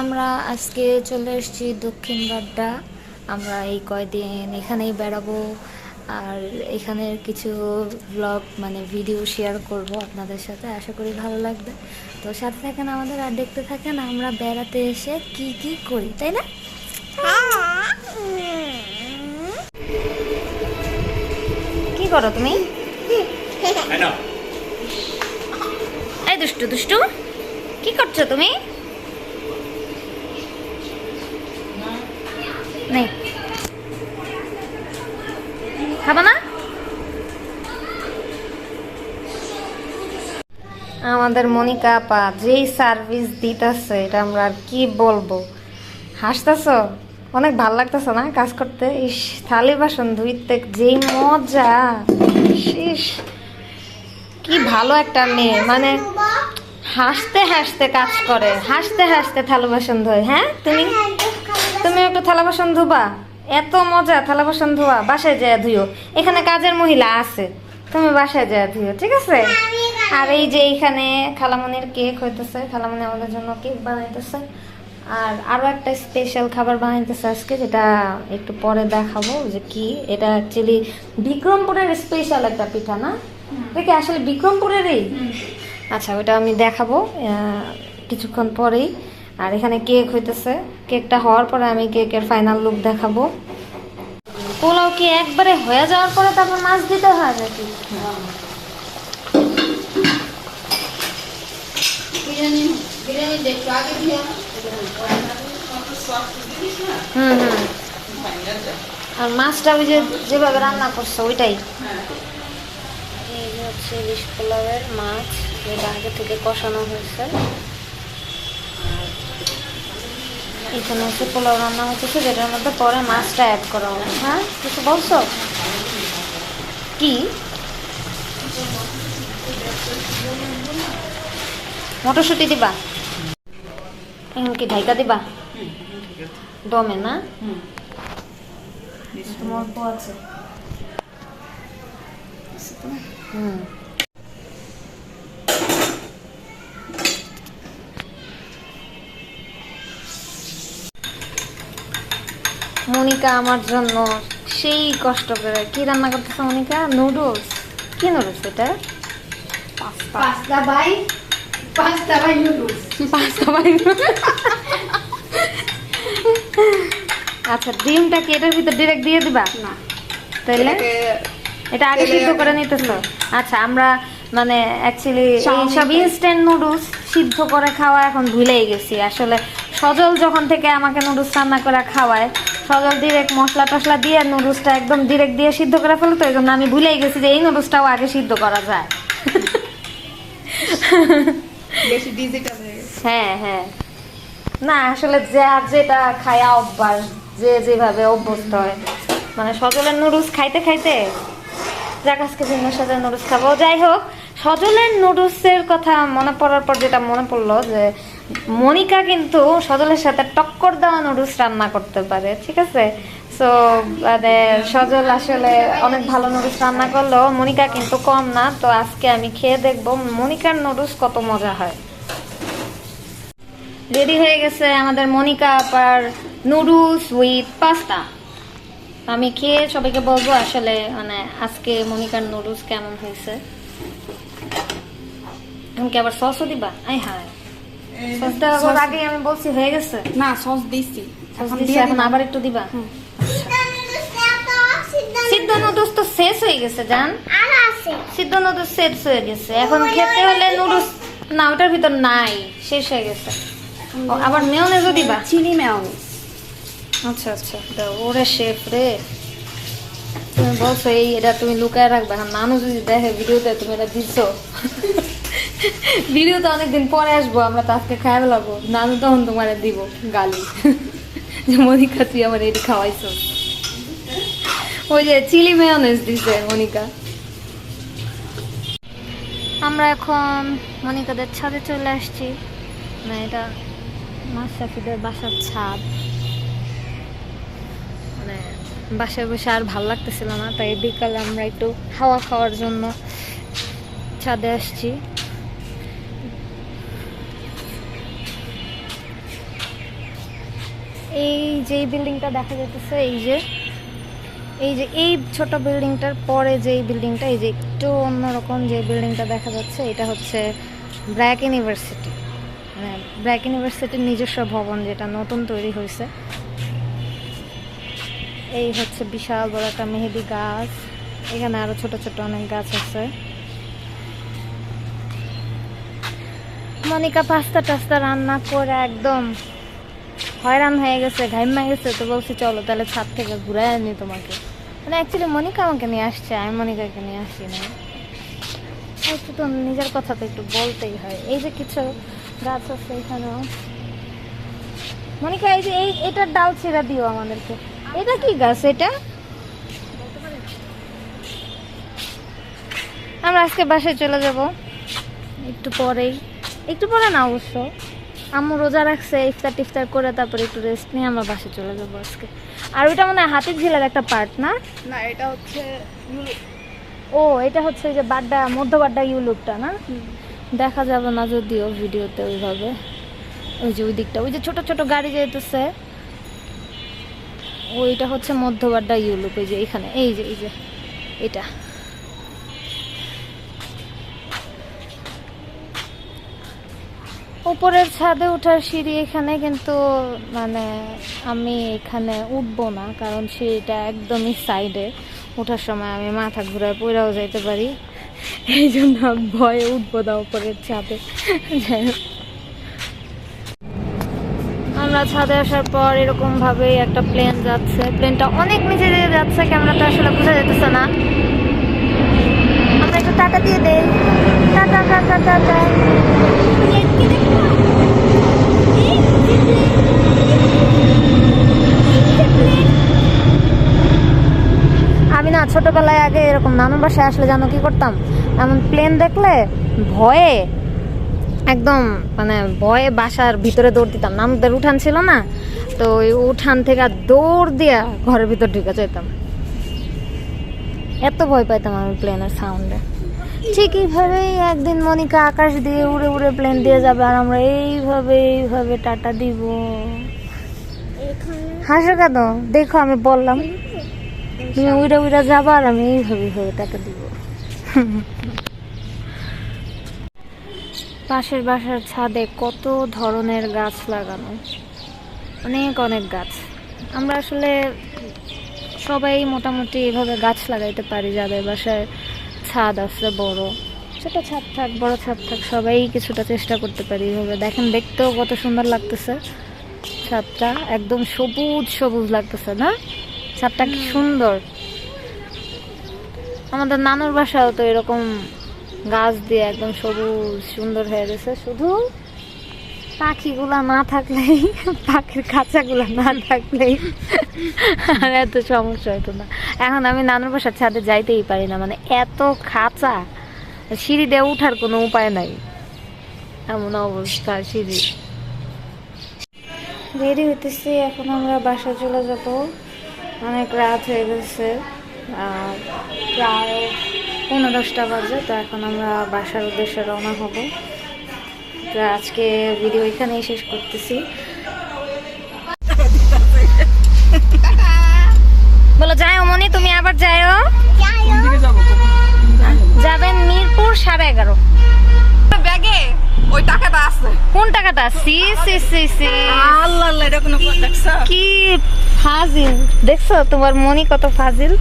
আমরা আজকে চলে এসেছি দক্ষিণ বাড্ডা। আমরা এই কয়দিন এখানেই বেড়াবো। আর এখানের কিছু ব্লগ মানে ভিডিও শেয়ার করব আপনাদের সাথে। আশা করি ভালো লাগবে। তো সাথে থাকেন আমাদের আর দেখতে থাকেন আমরা বেড়াতে এসে কি কি করি তাই না? কি করো তুমি? এই দুষ্টু দুষ্টু কি করছ তুমি নেই না? আমাদের মনিকা আপা যেই সার্ভিস দিতেছে, এটা আমরা আর কি বলব? হাসতেছ? অনেক ভালো লাগতেছে না কাজ করতে? ইস, থালি বাসন ধুইতে যেই মজা। ইস, কি ভালো একটা মেয়ে। মানে হাসতে হাসতে কাজ করে। হাসতে হাসতে থালা বাসন ধোয়। হ্যাঁ তুমি? তুমি একটু থালা বাসন ধোবা? এত মজা থালা বাসন ধোয়া বাসায় যায় ধুইও এখানে কাজের মহিলা আছে তুমি বাসায় যায় ধুইও ঠিক আছে? আর এই যে এইখানে খালামনির কেক হইতেছে খালামনি আমাদের জন্য কেক বানাইতেছে। আর আরও একটা স্পেশাল খাবার বানাইতেছে আজকে যেটা একটু পরে দেখাবো যে কি? এটা অ্যাকচুয়ালি বিক্রমপুরের স্পেশাল একটা পিঠা না? দেখি আসলে বিক্রমপুরেরই? আচ্ছা ওটা আমি দেখাবো কিছুক্ষণ পরেই। আর এখানে কেক হইতেছে। কেকটা হওয়ার পরে আমি কেকের ফাইনাল লুক দেখাবো। পোলাও কি একবারে হয়ে যাওয়ার পরে তারপর মাছ দিতে হয় নাকি? হুম হুম। আর মাছটা ওই যে যেভাবে রান্না করছে ওইটাই। এই হচ্ছে ইলিশ পোলাওয়ের মাছ যেটা আগে থেকে কষানো হয়েছে আর এখানে হচ্ছে পোলাও রান্না হচ্ছে যেটার মধ্যে পরে মাছটা অ্যাড করা হবে। হ্যাঁ কিছু বলছো? কি? মটরশুঁটি দিবা? এখন কি ঢাইকা দিবা? দমে না? তোমার আছে হুম। মনিকা আমার জন্য সেই কষ্ট করে। কি রান্না করতেছে মনিকা? নুডলস কি নুডলস এটা? পাস্তা। বাই পাস্তা বাই নুডলস পাস্তা বানাইবো। আচ্ছা ডিমটা কি এটার ভিতর ডিরেক্ট দিয়ে দিবা? না। এটা আগে সিদ্ধ করে নিতেছ? আচ্ছা আমরা মানে অ্যাকচুয়ালি সব ইনস্ট্যান্ট নুডলস সিদ্ধ করে খাওয়া এখন ভুলেই গেছি। আসলে সজল যখন থেকে আমাকে নুডলস রান্না করে খাওয়ায় সজল ডিরেক্ট মশলা টশলা দিয়ে নুডলসটা একদম ডিরেক্ট দিয়ে সিদ্ধ করে ফেলো তো এই জন্য আমি ভুলেই গেছি যে এই নুডলসটাও আগে সিদ্ধ করা যায়। হয়ে হ্যাঁ না আসলে যার যেটা খায়া অভ্যাস যে যেভাবে অভ্যস্ত হয়। মানে সজলের নুডলস খাইতে খাইতে যাক আজকে ভিন্ন সজলের নুডলস খাব। যাই হোক সজলের নুডলসের কথা মনে পড়ার পর যেটা মনে পড়ল যে মনিকা কিন্তু সজলের সাথে টক্কর দেওয়া নুডলস রান্না করতে পারে, ঠিক আছে? সো মানে সজল আসলে অনেক ভালো নুডলস রান্না করল, মনিকা কিন্তু কম না, তো আজকে আমি খেয়ে দেখব মনিকার নুডলস কত মজা হয়। রেডি হয়ে গেছে আমাদের মনিকা আপার নুডলস উইথ পাস্তা। আমি খেয়ে সবাইকে বলব আসলে মানে আজকে মনিকার নুডলস কেমন হয়েছে। এখন কি আবার সসও দিবা? I hi. সস দেওয়ার আগে আমি বলছি হয়ে গেছে? না সস দিছি। এখন দিছি দিয়ে এখন আবার একটু দিবা? সিদ্ধ নুডলস তো শেষ হয়ে গেছে জান? সিদ্ধ নুডলস শেষ হয়ে গেছে। এখন খেতে হলে নুডলস না ওটার ভিতর নাই শেষ হয়ে গেছে। আবার মেয়নেজও দিবা? চিনি মেয়নিজ। আচ্ছা আচ্ছা। ওরে শেফ রে। তুমি বলছো এই এটা তুমি লুকায় রাখবে। মানুষ যদি দেখে ভিডিওতে তুমি এটা দিছো ভিডিওতে অনেকদিন পরে আসব, আমরা তো আজকে খাই লাগবো নানু তখন তোমার দিব গালি। যে মনিকা, তুই আমার এটা খাওয়াইছো। ওই যে চিলি মেয়নেজ দিছে মনিকা। আমরা এখন মনিকাদের ছাদে চলে আসছি। না এটা মাসাফিদের বাসার ছাদ। মানে বাসায় বসে আর ভালো লাগতেছিল না, তাই বিকালে আমরা একটু হাওয়া খাওয়ার জন্য ছাদে আসছি। যে এই বিল্ডিংটা দেখা যাইতেছে, এই যে এই যে এই ছোট বিল্ডিংটার পরে যে বিল্ডিংটা এই যে একটু অন্যরকম যে বিল্ডিংটা দেখা যাচ্ছে, এটা হচ্ছে ব্র্যাক ইউনিভার্সিটি মানে ব্র্যাক ইউনিভার্সিটির নিজস্ব ভবন যেটা নতুন তৈরি হয়েছে এই হচ্ছে বিশাল বড় একটা মেহেদি গাছ। এখানে আরও ছোট ছোট অনেক গাছ আছে। মনিকা পাস্তা টাস্তা রান্না করে একদম হয়রান হয়ে গেছে ঘাইমা গেছে, তো বলছি, চলো তাহলে ছাদ থেকে ঘুরে আনি তোমাকে। মানে অ্যাকচুয়ালি মনিকা আমাকে নিয়ে আসছে, আমি মনিকাকে নিয়ে আসি না একটু তো নিজের কথা তো একটু বলতেই হয়। এই যে কিছু গাছ আছে এখানেও। মনিকা, এই যে এই, এটার ডাল ছেড়া দিও আমাদেরকে। এটা কি গাছ এটা? আমরা আজকে বাসায় চলে যাব। একটু পরেই। একটু পরে না অবশ্য। আম্মু রোজা রাখছে ইফতার টিফতার করে তারপরে একটু রেস্ট নিয়ে আমরা বাসায় চলে যাব আজকে। আর ওইটা মনে হয় হাতির ঝিলের একটা পার্ট না? না এটা হচ্ছে ও এটা হচ্ছে ওই যে বাড্ডা মধ্য বাড্ডা ইউলুকটা না? দেখা যাবে না যদিও ভিডিওতে ওইভাবে। ওই যে ওই দিকটা ওই যে ছোট ছোট গাড়ি যেতেছে ওইটা হচ্ছে মধ্যবাড্ডা ইউলুক এই যে এখানে এই যে এই যে এটা। উপরের ছাদে ওঠার সিঁড়ি এখানে, কিন্তু মানে আমি এখানে উঠবো না, কারণ সিঁড়িটা একদমই সাইডে। ওঠার সময় আমি মাথা ঘুরায় পড়েও যাইতে পারি। এই জন্য ভয়ে উঠবো না উপরের ছাদে। আমরা ছাদে আসার পর এরকম ভাবে একটা প্লেন যাচ্ছে। প্লেনটা অনেক নিচে যাচ্ছে ক্যামেরাতে আসলে বোঝা যেতেছে না আমরা একটু টাকা দিয়ে দেই টাটা টাটা টাটা আমি না ছোটবেলায় আগে এরকম নানুর বাসায় আসলে জানো কি করতাম? এমন প্লেন দেখলে ভয়ে, একদম মানে ভয়ে বাসার ভিতরে দৌড় দিতাম। নানুদের উঠান ছিল না, তো ওই উঠান থেকে দৌড় দিয়া ঘরের ভিতর ঢুকে যেতাম এত ভয় পাইতাম আমি প্লেনের সাউন্ডে ঠিক এইভাবেই একদিন মনিকা আকাশ দিয়ে উড়ে উড়ে প্লেন দিয়ে যাবে আর আমরা এইভাবে এইভাবে টাটা দিব। হাসো কেন? দেখো আমি বললাম। তুমি উড়ে উড়ে যাবা আর আমি এইভাবে এইভাবে টাকা দিব। পাশের বাসার ছাদে কত ধরনের গাছ লাগানো। অনেক অনেক গাছ। আমরা আসলে সবাই মোটামুটি এভাবে গাছ লাগাইতে পারি যাদের বাসায় ছাদ আছে বড়। ছোট ছাদ থাক বড় ছাদ থাক সবাই কিছুটা চেষ্টা করতে পারি এভাবে। দেখেন দেখতেও কত সুন্দর লাগতেছে। ছাদটা একদম সবুজ সবুজ লাগতেছে না? ছাদটা কি সুন্দর। আমাদের নানুর বাসাও তো এরকম গাছ দিয়ে একদম সবুজ সুন্দর হয়ে গেছে। শুধু পাখিগুলা না থাকলেই, পাখির খাঁচাগুলা না থাকলেই আর এত সমস্যা হতো না। এখন আমি নানুর বাসার ছাদে যাইতেই পারি না মানে এত খাঁচা, সিঁড়ি দিয়ে উঠার কোনো উপায় নাই। এমন অবস্থা সিঁড়ি। দেরি হইতেছি, এখন আমরা বাসা চলে যাব। অনেক রাত হয়ে গেছে প্রায় পনেরো দশটা বাজে তো এখন আমরা বাসার উদ্দেশ্যে রওনা হব। তো আজকে ভিডিও এখানেই শেষ করতেছি। বলো যাও মনি তুমি আবার যাও। যাবেন মিরপুর সাড়ে এগারো। আছে কোন টাকাটা? সি সি সি সি। আল্লাহ আল্লাহ এটা কোনো কি ফাজিল। দেখছ? তোমার মনি কত ফাজিল?